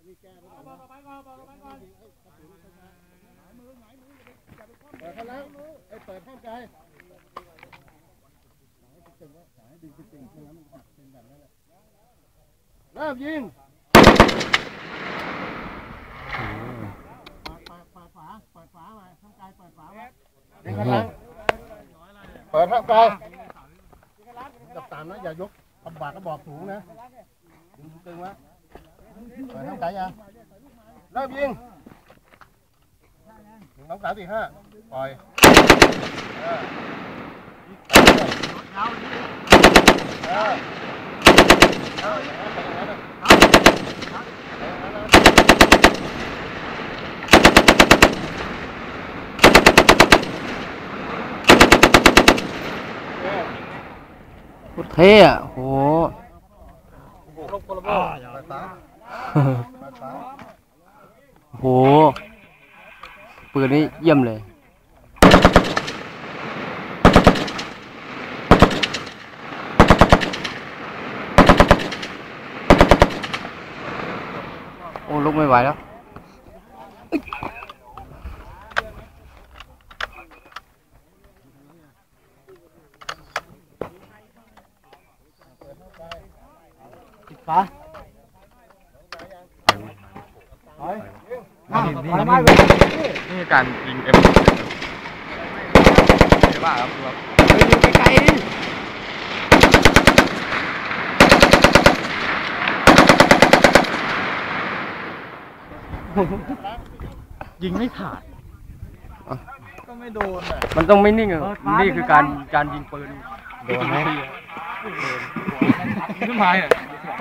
เปิดเขาแล้วไอ้เปิดข้างไกลเริ่มยิงเปิดเปิดเปิดฝาเปิดฝามาข้างไกลเปิดฝาไว้ยิงข้างหลังเปิดข้างไกลจับตามนะอย่ายกกระบากกระบอกสูงนะดึงตึงไว้ข้างกลยังเริ่มยิงหนึ่งสองสามสี่ห้าปล่อยเออเออเออย่างนั้นอย่างนั้นน่ะอย่างนั้นน่ะโคตร เท่อะโหเปิดฝาเปิดฝา โหปืนนี้เยี่ยมเลย โอ้ลุกไม่ไหวแล้ว นี่การยิงเอ็มใช่ป่ะครับครับไกลๆดิยิงไม่ขาด ก็ไม่โดนอะมันต้องไม่นิ่งอะนี่คือการการยิงปืนโดนไหมโดนขึ้นมาอ่รับ ครับ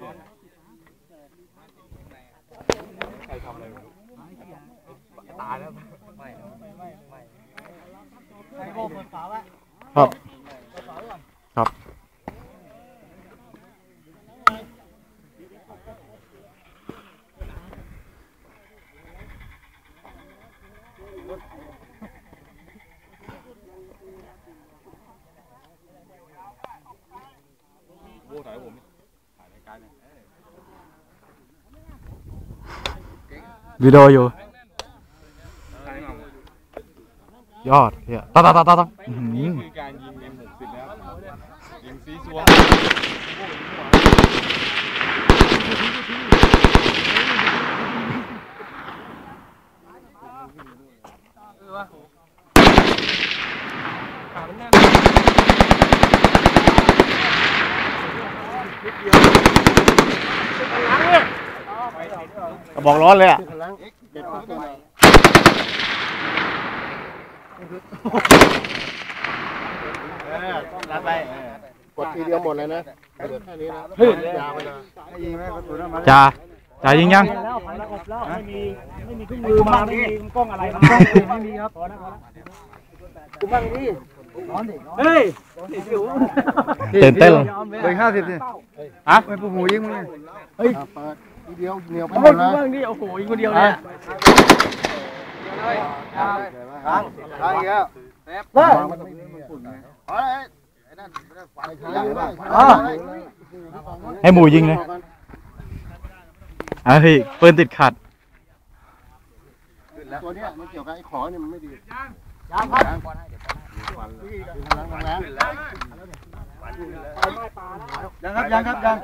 โบ้ถอยผมถ่ายรายการเนี่ย วิดีโออยู่ถ่ายมาหมด ยอดเฮียตาตาตาตาตาอื้อหืนี่อคือการยิงเอ็มหกสิบแล้วยิงซีซัวกระบอกร้อนเลยอะขึ้นข้างหลังเก็บข้างหลัง เออรับไปกดทีเดียวหมดเลยนะเหลือแค่นี้นะยาวไปเลยจ่าจ่ายิงยังมือมาไม่มีกล้องอะไรมาไม่มีครับพอนะพอนะกูบ้างดิเฮ้ยตื่นเต้นเลยเลยห้าสิบสิฮะไม่ปูหูยิงมึงเลยเฮ้ยเปิดทีเดียวเหนียวไปหมเฮ้ยดกูเลยบ้างดิโอ้โหอีกคนเดียวเลยอะ ค้างค้างอีกแล้วเน็บเลิกเฮ้ยให้หมูยิงเลยอะพี่ปืนติดขัดตัวเนี้ยมันเกี่ยวกับไอ้ขอเนี่ยมันไม่ดียังครับยังครับยังครับยัง